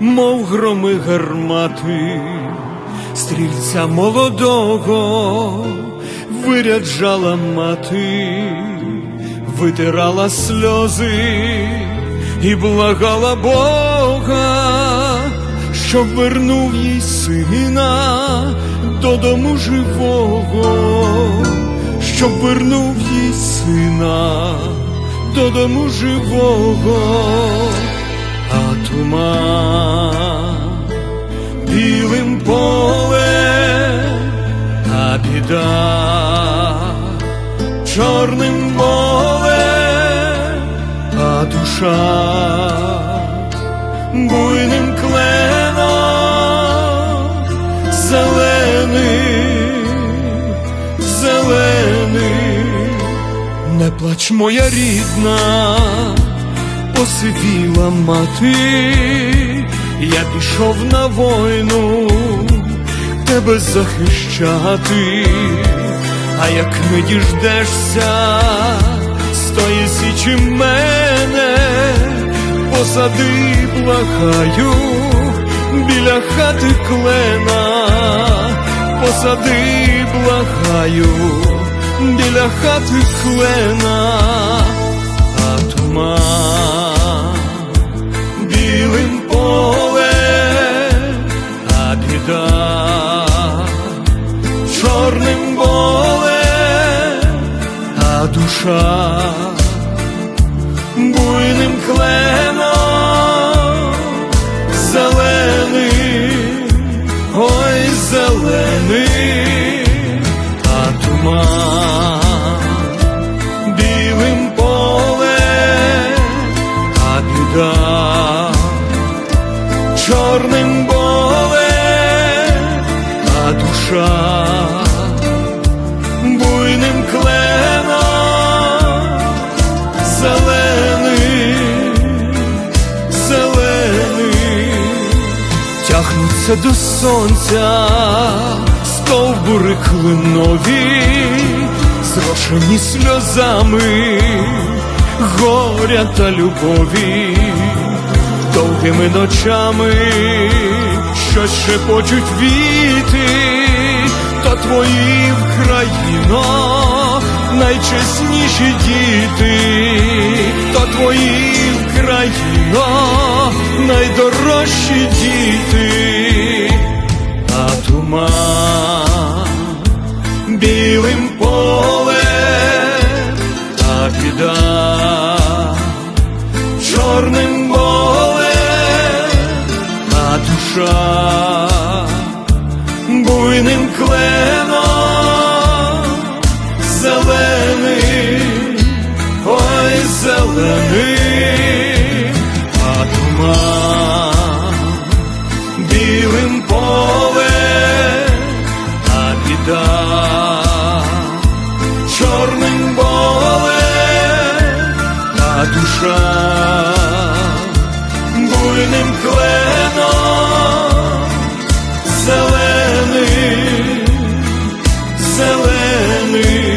мов громи гармати, стрільця молодого виряджала мати, витирала сльози і благала Бога, щоб вернув їй сина додому живого, щоб вернув їй сина додому живого, туман білим полем, а біда. Чорним молем, а душа. Буйним кленом зеленим, зеленим. Не плач, моя рідна, посивіла мати, я пішов на війну тебе захищати, а як не діждешся з тої січі мене, посади, благаю, біля хати клена, посади, благаю біля хати клена, а душа буйним кленом, зеленим, ой, зеленим, а туман білим полем, а біда чорним болем, а душа тягнуться до сонця стовбури клинові, зрошені сльозами горя та любові, довгими ночами, що шепочуть віти, то твої Вкраїно, найчесніші діти, то твої Вкраїно, найдорожчі діти а туман білим полем, а біда. Чорним болем, а душа буйним кленом, білим поле, а біда чорним боле, а душа буйним кленом зелений, зелений.